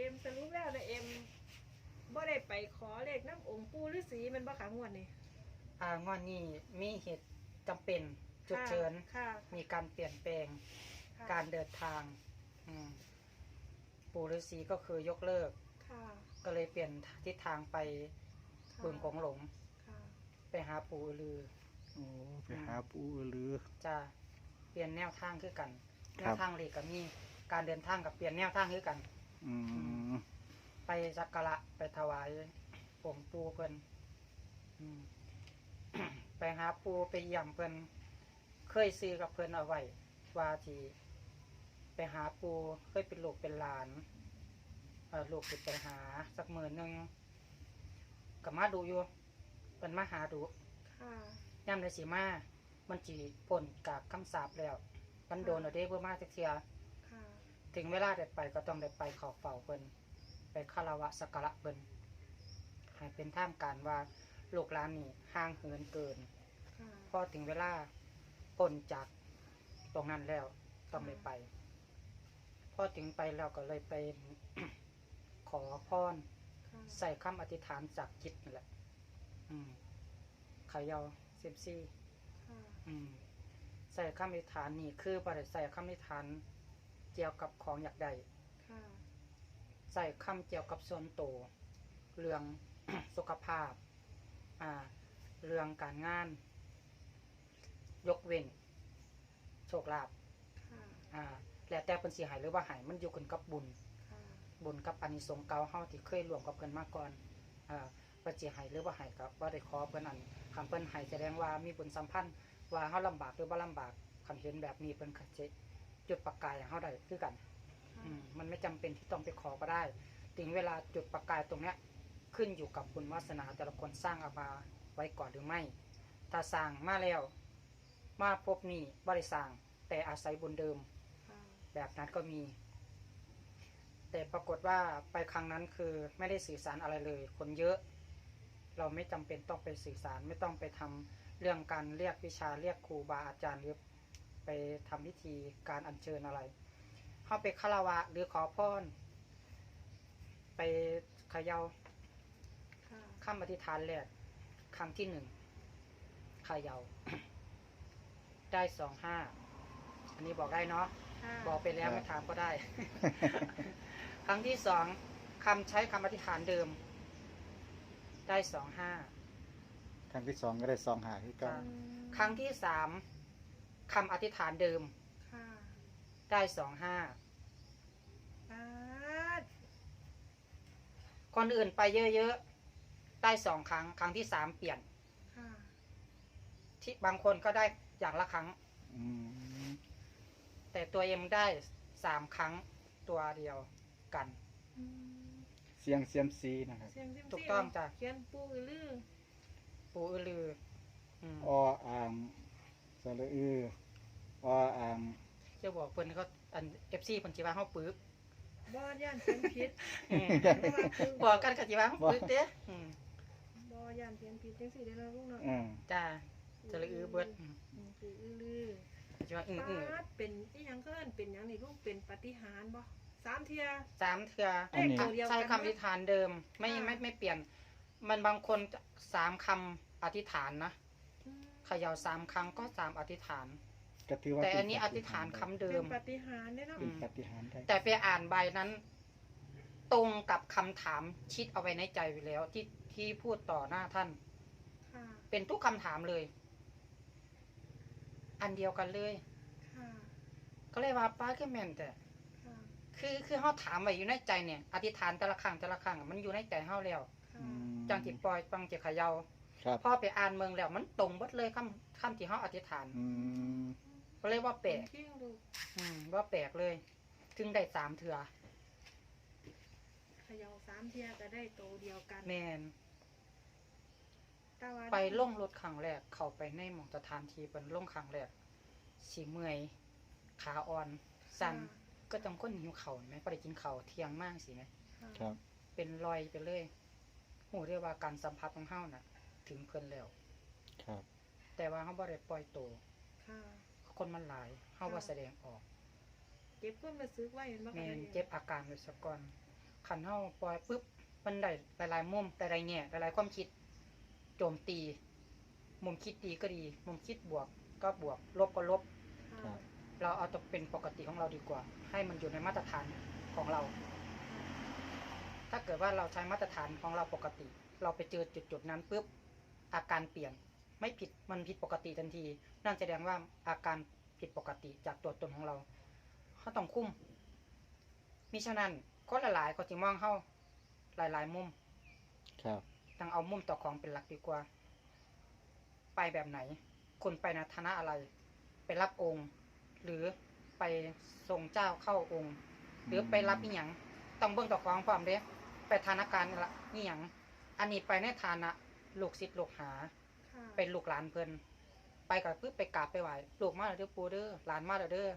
อ็มสรุปแล้วนะเอ็มบ่ได้ไปขอเลขน้ำองค์ปู่ฤาษีแมันบ่ขางวดนี่อ่างอนนี้มีเหตุจำเป็นฉุกเฉิน ค่ะมีการเปลี่ยนแปลงค่ะการเดินทางอืมปู่ฤาษีก็คือยกเลิก ค่ะก็เลยเปลี่ยนทิศทางไปค่ะบึงของหลง ค่ะไปหาปู่อือลือโอ้ไปหาปูหรือ จะเปลี่ยนแนวทางคือกัน คแนรับ วทางเลขกับมีการเดินทางกับเปลี่ยนแนวทางคือกัน อืมไปสักการะไปถวายองค์ปูเพิ่นอืม ไปหาปูไปเยี่ยมเพิ่นเคยซื้อกับเพิ่นเอาไว้ว่าที่ไปหาปูเคยเป็นลูกเป็นหลานเออลูกติดไปหาสักหมื่นหนึ่งกับมาดูอยู่เป็นมาหาดู ค่ะย่ำในสีมา มันจีผลกับคำสาปแล้ว มันโดนเอาเด้เพื่อมาจักเทียค่ะ ถึงเวลาได้ไปก็ต้องได้ไปเขอเฝ้าเพิ่นไปคารวะสักการะเพิ่นให้เป็นท่ามการว่าลูกหลานนี่ห่างเหินเกินค่ะพอถึงเวลาพ้นจากตรงนั้นแล้วต้องได้ไปพอถึงไปแล้วก็เลยไปขอพรค่ะใส่คำอธิษฐานจากจิตนี่แหละ อืมเขยาเซยมซี่ค่ะอืมใส่คำอธิษฐานนี่คือบ่ได้ใส่คำอธิษฐาน เกี่ยวกับของอยากได้ค่ะใส่คำเกี่ยวกับส่วนตัวเรื่อง สุขภาพ อ่า เรื่องการงาน ยกเว้น โชคลาภค่ะอ่า แล้วแต่เพิ่นสิใหายหรือว่าใหายมันอยู่กันกับบุญ ค่ะบุญกับอานิสงส์เก่าเฮาที่เคยร่วมกับเพิ่นมาก่อนอ่าเพิ่นสิให้หรือบ่ให้ก็บ่ได้ขอเพิ่นอันคำเพิ่นให้แสดงว่ามีบุญสัมพันธ์ว่าเฮาลำบากหรือบ่ลำบากคันเห็นแบบนี้เพิ่นก็สิ จุดประกายให้เฮาได้คือกันค่ะอืมมันไม่จำเป็นที่ต้องไปขอก็ได้ ถึงเวลาจุดประกายตรงเนี้ย ขึ้นอยู่กับบุญวาสนาแต่ละคนสร้างเอามาไว้ก่อนหรือไม่ ถ้าสร้างมาแล้ว มาพบนี่บริสร้าง แต่อาศัยบุญเดิมค่ะแบบนั้นก็มี แต่ปรากฏว่าไปครั้งนั้นคือไม่ได้สื่อสารอะไรเลย คนเยอะ เราไม่จำเป็นต้องไปสื่อสารไม่ต้องไปทำเรื่องการเรียกวิชาเรียกครูบาอาจารย์หรือ ไปทำพิธีการอัญเชิญอะไรเข้าไปคารวะหรือขอพรไปเขยาค่ะคำอธิษฐานแรกครั้งที่หนึ่งเขยาได้สองห้าอันนี้บอกได้เนาะค่ะบอกไปแล้วไม่ถามก็ได้ ครั้งที่สองคำใช้คำอธิษฐานเดิม ได้สองห้าครั้งที่สองก็ได้สองหาที่เก้าค่ะครั้งที่สาม คำอธิษฐานเดิมค่ะได้สองห้าปาดคนอื่นไปเยอะๆ ได้สองครั้ง ครั้งที่สามเปลี่ยน ค่ะ ที่บางคนก็ได้อย่างละครั้ง อืมแต่ตัวเอ็มได้สามครั้งตัวเดียวกัน อืมเสียงเซียมซีนะครับ เสียงซิมถูกต้องจ้ะ เขียนปูอือลือ ปูอือลืออืมออ่าง สระอือออ่างจะบอกเพิ่นเขาอันเอฟซีเพิ่นจิว่าเฮาปึกบ่ย่านเขียนผิดอืมเพราะว่าปูบอกกันก็จิว่าเฮาปึกเด้อืมบ่ย่านเขียนผิดจังซี่เด้อเนาะลูกเนาะอืมจ้าจะละอือเบิดอืมอืมปูอือลือจิว่าอืออือปาดเป็นอีหยังก็เอิ้นเป็นหยังนี่ลูกเป็นปาฏิหาริย์บ่สามเที่ย สามเทื่อเลขตัวเดียวกันใช้คำอธิษฐานเดิม ไม่ค่ะ ไม่ไม่เปลี่ยน มันบางคนสามคำอธิษฐานนะอืมเขย่าสามครั้งก็สามอธิษฐาน ก็ถือว่าแต่อันเป็นี้อธิษฐานคำเดิเป็ม นปาฏิหาริย์เด้อเนาะเป็นปฏิหารย์ได้แต่ไปอ่านใบนั้น ตรงกับคำถามชิดเอาไว้ในใจไปแล้ว ที่ที่พูดต่อหน้าท่าน ค่ะ เป็นทุกคำถามเลย อันเดียวกันเลย ค่ะ ก็เลยว่าป้าแค่แม่นแต่ ค่ะ คือคือเขาถามไว้อยู่ในใจเนี่ย อธิษฐานแต่ละครั้งแต่ละครั้งมันอยู่ในใจเขาแล้ว ค่ะ อืมจังจิปล่อยจังจิเขยา ครับพอไปอ่านเมืองแล้วมันตรงหมดเลยคำคำที่เขาอธิษฐานอืมก็เลยว่าแปลกเที่ยงลูกอืมว่าแปลกเลย ถึงได้สามเถื่อเขย่าสามเที่ยก็ได้โตเดียวกันแมนแต่ว่าไปลงรถครั้งแรก เข้าไปในหมองสถานที่เป็นลงครั้งแรกสีเมื่อยขาอ่อน สั่นก็จำก้นหิวเข่าวไหมไปกินเข่าวเที่ยงมากสิไหม ค่ะ ครับ เป็นรอยไปเลย หูเรียกว่าการสัมผัสของเฮาน่ะ ถึงเพิ่นแล้ว ครับ แต่ว่าเฮาบ่ได้ปล่อยโตวค่ะ คนมันหลายเฮาว่าแสดงออกเก็บความรู้สึกไว้เห็นบ่คะแม่นเจ็บอาการไว้ซะก่อนเขขันเฮาปล่อยปุ๊บมันได้หลายๆมุมหลายๆแง่หลายๆความคิดโจมตี มุมคิดดีก็ดี มุมคิดบวกก็บวกลบก็ลบ ค่ะ เราเอาตัวเป็นปกติของเราดีกว่า ให้มันอยู่ในมาตรฐานของเรา ถ้าเกิดว่าเราใช้มาตรฐานของเราปกติ เราไปเจอจุดจุดๆนั้นปุ๊บ อาการเปลี่ยนไม่ผิดมันผิดปกติทันที นั่นแสดงว่าอาการผิดปกติจากตัวตนของเราเขาต้องคุ้มมิฉะนั้นคนหลายๆก็จะมองเข้าหลาย ๆ มุม ครับต้องเอามุมต่อของเป็นหลักดีกว่า ไปแบบไหน คุณไปในฐานะอะไร ไปรับองค์ หรือไปทรงเจ้าเข้าองค์ หรือไปรับอีหยังต้องเบิ่งต่อของพร้อมเด้ไปฐานะการละอีหยังอันนี้ไปในฐานะ ลูกศิษย์ลูกหา ค่ะเป็นลูกหลานเพิ่นไปกับปึ๊บไปกราบไปไหว้ลูกมาแล้วเด้อปู่เด้อหลานมาแล้วเด้อ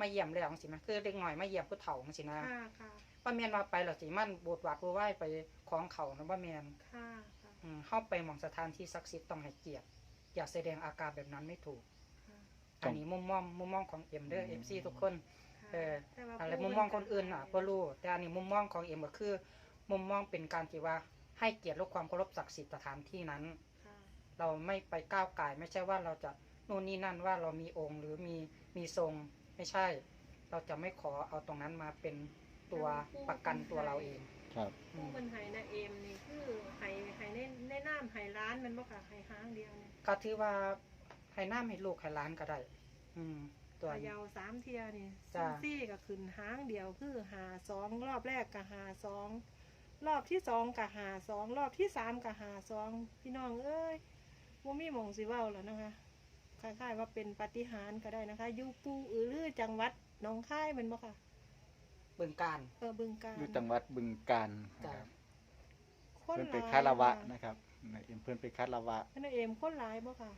มาเยี่ยมแล้วจังซี่นะคือเด็กหน่อยมาเยี่ยมผู้เฒ่าจังซี่นะค่ะค่ะบ่แม่นว่าไปแล้วสิมันบูดหวาดบูไหว้ไปของเขานะบ่แม่นค่ะค่ะอืมเข้าไปหมองสถานที่ศักดิ์สิทธิ์ต้องให้เกียรติอย่าแสดงอาการแบบนั้นไม่ถูก ค่ะอันนี้มุมมองมุมมองของเอ็มเด้อ MC ทุกคนค่ะเออ แต่ว่าอะไรปู่มุมมองคนอื่นอะบ่รู้แต่อันนี้มุมมองของเอ็มก็คือ มุมมองเป็นการที่ว่า ให้เกียรติและความเคารพศักดิ์สิทธิ์สถานที่นั้นค่ะเราไม่ไปก้าวไก่ายไม่ใช่ว่าเราจะนู่นนี่นั่นว่าเรามีองค์หรือมีมีทรงไม่ใช่ เราจะไม่ขอเอาตรงนั้นมาเป็นตัวประกันตัวเราเองครับอืผู้มเป็นไห้นาเอมนี่คือไห้ไห้ในในน้ำไห้ร้านแมันบ่ค่ะไห้ห้างเดียวนี่ก็ถือว่าให้น้ำให้ลูกให้หล้านก็ได้ อืม ตัว พะนี้เยาสามเทียนี่จ้ะซัมซี่ก็ขึ้นห้างเดียวคือหาสองรอบแรกก็หาสอง รอบที่สองก็หาสองรอบที่สามก็หาสองพี่น้องเอ้ยว่ามีหมองสิเว้าแล้วนะคะคล้ายๆว่าเป็นปาฏิหาริย์ก็ได้นะคะอยูปูอือลือจังหวัดหนองคายแมันบ่ค่ะเบิ่งการเออบึงกาฬอยู่จังหวัดบึงกาฬนะครับคนเพื่อนหไปลายคารวะค่นะครับนายเอ็มเพื่อนไปคารวะนาเอมคนหลายบ่ค่ะ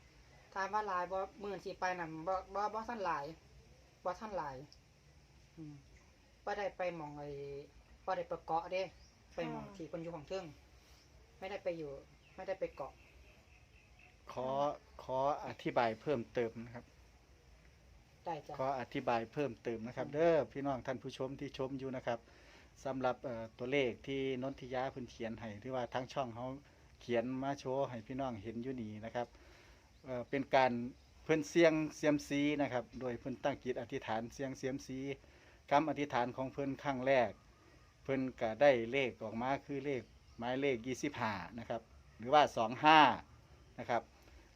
ถามว่าหลายบ่มื่นสิไปนั่นบ่บ่บ่ท่านหลายบ่ท่านหลายอืมบ่ได้ไปหมองไอ้บ่ได้ไปเกาะเด้ ไปหมองที่เพิ่นอยู่ของเทิงไม่ได้ไปอยู่ ไม่ได้ไปเกาะ ขอขออธิบายเพิ่มเติมนะครับ ได้จ้ะขออธิบายเพิ่มเติมนะครับ เด้อพี่น้องท่านผู้ชมที่ชมอยู่นะครับสำหรับเอ่อตัวเลขที่นนทิยาเพิ่นเขียนให้ที่ว่าทั้งช่องเขาเขียนมาโชว์ให้พี่น้องเห็นอยู่นี่นะครับเอ่อเป็นการเพิ่นเสียงเสียมซีนะครับ โดยเพิ่นตั้งจิตอธิษฐานเสียงเสียมซีคำอธิษฐานของเพิ่นครั้งแรก เพิ่นก็ได้เลขออกมาคือเลขหมายเลข25นะครับ หรือว่า25นะครับ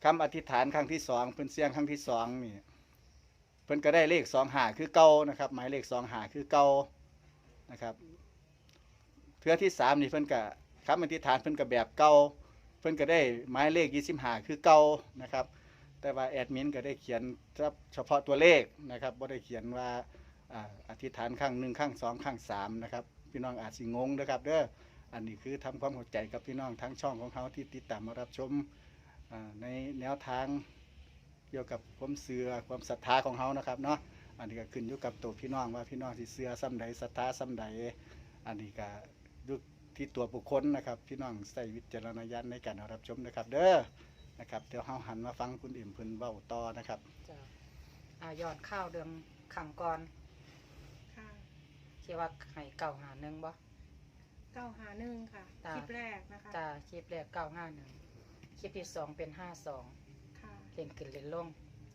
คำอธิษฐานครั้งที่สองเพิ่นเสียงครั้งที่สองนี่เพิ่นก็ได้เลขสองหาคือเก่านะครับ หมายเลขสองหาคือเก่านะครับเทือที่สามนี่เพิ่นก็คำอธิษฐานเพิ่นก็แบบเก่าเพิ่นก็ได้หมายเลขยี่สิบหาคือเก่านะครับ แต่ว่าแอดมินก็ได้เขียนเฉพาะตัวเลขนะครับบ่ได้เขียนว่าอ่าอธิษฐานครั้งหนึ่งครั้งสองครั้งสามนะครับ พี่น้องอาจสิงงนะครับเด้ออันนี้คือทำความเข้าใจกับพี่น้องทั้งช่องของเขาที่ติดตามมารับชมในแนวทางเกี่ยวกับความเสื่อความศรัทธาของเขานะครับเนาะอันนี้ก็ขึ้นอยู่กับตัวพี่น้องว่าพี่น้องที่เสื่อซ้ำใดศรัทธาซ้ำใดอันนี้ก็ยู่ที่ตัวบุคคลนะครับ พี่น้องใส่วิจารณญาณในการรับชมนะครับ เด้อนะครับเดี๋ยวเฮาหันมาฟังคุณเอ็มพิ่นเว้าต่อนะครับอ่ายอดข้าวเดือนขังก่อน ที่ว่าให้เก่าหาหนึ่งบ่ เก้าหาหนึ่งค่ะจ้ะ คลิปแรกนะคะจ้าคลิปแรกเก้าห้าหนึ่งคลิปที่สองเป็นห้าสองค่ะ เล่นขึ้นเล่นลง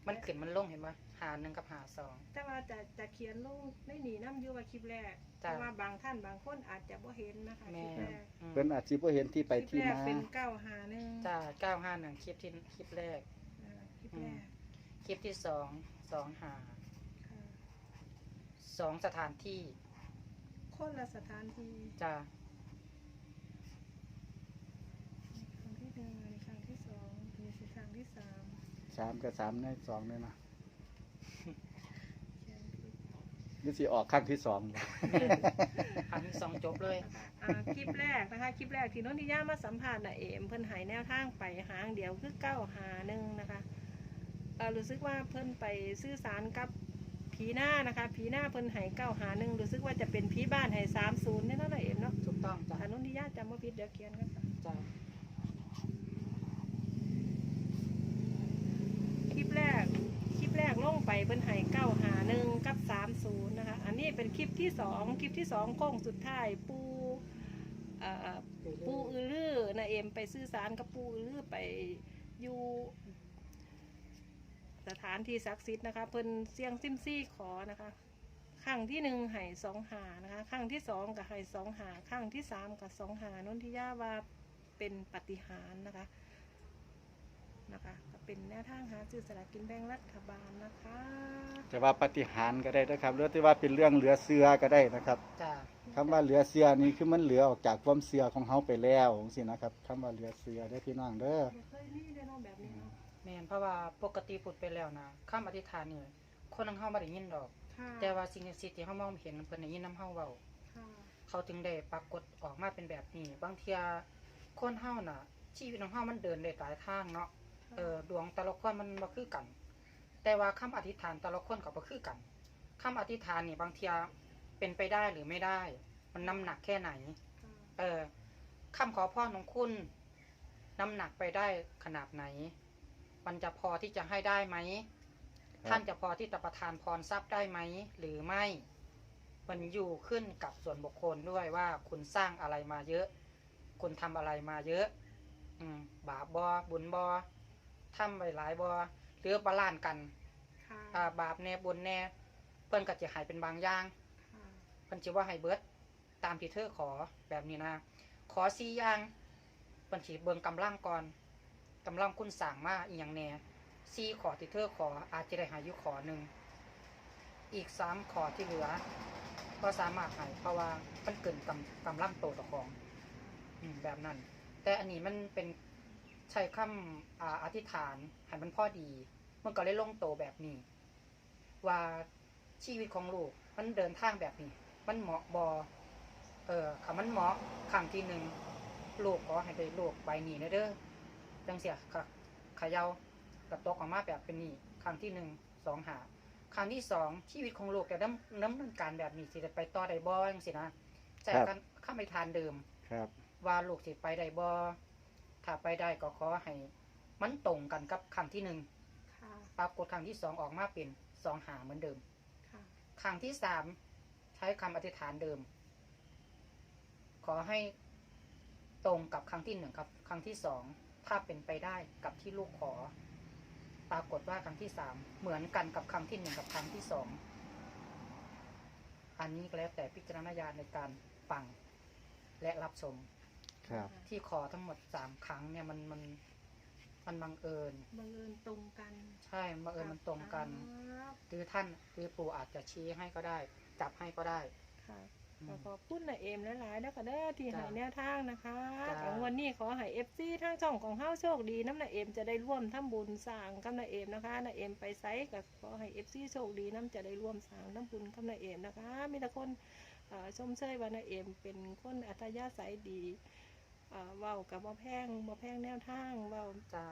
มันขึ้นมันลงเห็นไหมหาหนึ่งกับหาสอง แต่ว่าจะจะเขียนลงไม่หนีน้ำอยูว่าคลิปแรกเพจ้ะ ราะว่าบางท่านบางคนอาจจะบ่เห็นนะคะคแม่ลิปแรกอืมเพิ่นอาจสิบ่เห็นที่ไปคลิที่ปแรกมา เป็นเก้าหาหนึ่งจ้าเก้าห้าหนึ่งคลิปที่คลิปแรก อ่าคลิปอืแรมกคลิปที่สองสองหาค่ะสองสถานที่ คนละสถานที่จ้าครั้งที่หนึ่งอันนี้ครั้งที่สองอันนี้คือครั้งที่สามสามกับสามในสองเลยนะเขียนผิดนี่สิออกครั้งที่สองบ่ครั้งที่สองจบเลย อ่าคลิปแรกนะคะ คลิปแรกที่นนทิยามาสัมภาษณ์น่ะเอมเพิ่นใหายแนวทางไปหางเดียวคือเก้าหาหนึ่งนะคะเอ่อรู้สึกว่าเพิ่นไปสื่อสารกับ ผีหน้านะคะผีหน้าเพิ่นใหายเก้าหาหนึ่งรู้สึกว่าจะเป็นผีบ้านใหายสามศูนย์นี่เนาะน่ะเอมเนาะถูกต้องจ้าถ้านนทิยาจำว่าผิดเดี๋ยวเขียนกันค่ะจ้าคลิปแรกคลิปแรกลงไปเพิ่นใหายเก้าหาหนึ่งกับสามศูนย์นะคะอันนี้เป็นคลิปที่สองคลิปที่สองโค้งสุดท้ายปูเอ่อปูอือลือนาเอ็มไปซื้อสารกับปูอือลือไปอยู่ส ถานที่ศักดิ์สิทธิ์นะคะ เพิ่นเสียงซิมซี่ขอนะคะครั้งที่หนึ่งไห่สองหานะคะครั้งที่สองกับไห่สองหาครั้งที่สามกับสองหานนทิยาว่าเป็นปาฏิหารย์นะคะนะคะก็เป็นแนวทางหาซื้อสลากกินแบ่งรัฐบาลนะคะจะว่าปฏิหารย์ก็ได้นะครับหรือที่ว่าเป็นเรื่องเหลือเสือก็ได้นะครับจ้าคำว่าเหลือเสือนี่คือมันเหลือออกจากความเสือของเฮาไปแล้วสินะครับคำว่าเหลือเสือได้อพี่น้องเด้อ บ่เคยมีได้เนาะแบบนี้เนาะ แม่นเพราะว่าปกติพูดไปแล้วนะคำอธิษฐานนี่คนทั้งเฮาบ่ได้ยินดอก ค่ะแต่ว่าสิ่งศักดิ์สิทธิ์ที่เฮามองเห็นเพิ่นได้ยินนํเฮาเว้า ค่ะเขาถึงได้ปรากฏออกมาเป็นแบบนี้ บางเทียคนเฮาน่ะ ชีวิตของเฮามันเดินได้หลายทางเนาะเออดวงแต่ละคนมันบ่คือกัน แต่ว่าคำอธิษฐานแต่ละคนก็บ่คือกันคำอธิษฐานนี่บางเทียเป็นไปได้หรือไม่ได้ มันน้ำหนักแค่ไหน ค่ะเออคำขอพรของคุณน้ำหนักไปได้ขนาดไหน มันจะพอที่จะให้ได้ไหม ครับ ท่านจะพอที่จะประทานพรทรัพย์ได้ไหม หรือไม่ มันอยู่ขึ้นกับส่วนบุคคลด้วยว่าคุณสร้างอะไรมาเยอะ คุณทำอะไรมาเยอะ อืม บาปบอบุญบอทำไปหลายบอหรือบาลานซ์กันค่ะอ่าบาปแน่บุญแน่ เพิ่นก็จะหายเป็นบางอย่าง ค่ะเพิ่นสิว่าให้เบิดตามที่เธอขอแบบนี้นะ ขอสี่อย่างเพิ่นสิเบิ่งกำลังก่อน กำลังคุณสั่งมาอีหยังแหน่สี่ขอที่เธอร์ขออาจจะได้หายู่ขอหนึ่ง อีกสามขอที่เหลือ ก็สามารถให้เพราะว่ามันเกินกำกำลังโตต่อของอืมแบบนั้น แต่อันนี้มันเป็นใช้คำอ่าอธิษฐานให้มันพ่อดี มันก็เลยลงโตแบบนี้ ว่าชีวิตของลูกมันเดินทางแบบนี้ มันเหมาะบอเออคำมันเหมาะครั้งที่หนึ่งลูกขอให้ได้ลูกใบหนีนะเด้อ จังเสียขะเขยาวกระตกออกมาแบบเป็นนี่ครั้งที่หนึ่งสองหาครั้งที่สองชีวิตของลูกจะดำดำเนินการแบบนี้สิได้ไปต่อได้บ่จังสินะแต่กันข้ามไปทานเดิมครับ ว่าลูกสิไปได้บ่ถ้าไปได้ก็ขอให้มันตรงกันกับครั้งที่หนึ่งค่ะปรากฏครั้งที่สองออกมาเป็นสองหาเหมือนเดิมค่ะครั้งที่สามใช้คำอธิษฐานเดิม ขอให้ตรงกับครั้งที่หนึ่งครับ ครั้งที่สอง ถ้าเป็นไปได้กับที่ลูกขอ ปรากฏว่าครั้งที่สามเหมือนกันกับครั้งที่หนึ่งกับครั้งที่สองอันนี้ก็แล้วแต่พิจารณญาณในการฟังและรับชมครับ ที่ขอทั้งหมดสามครั้งเนี่ยมันมันมันบังเอิญบังเอิญตรงกัน ใช่บังเอิญมันตรงกันครับหรือท่านหรือปู่อาจจะชี้ให้ก็ได้ จับให้ก็ได้ค่ะอืม ก็ขอบคุณนะเอมหลายๆแล้วก็เด้อที่จ้ะใหายแนวทางนะคะจ้ะของวันนี้ขอให้เอฟซีทางช่องของเฮาโชคดีน้ำนาเอมจะได้ร่วมทำบุญสร้างกับนาเอมนะคะนาเอมไปไซส์กับขอให้เอฟซีโชคดีน้ำจะได้ร่วมสร้างน้ำบุญกับนาเอมนะคะ มีแต่คนเอ่อชมเชยว่านาเอมเป็นคนอัธยาศัยดีเอ่อเว้ากับบ่แพงบ่แพงแนวทางเว้าจ้า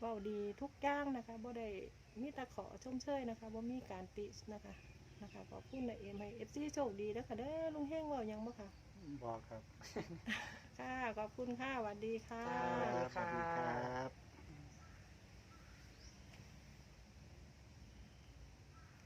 เว้าดีทุกอย่างนะคะบ่ได้มีแต่ขอชมเชยนะคะบ่มีการตินะคะ นะคะขอบคุณนาเอมให้เอฟซีโชคดีแล้วค่ะเด้อลุงเฮงเว้าหยังบ่ค่ะ บอกครับ ค่ะ ขอบคุณค่ะสวัสดีค่ะจ้าสวัสดีสวัสดีครับ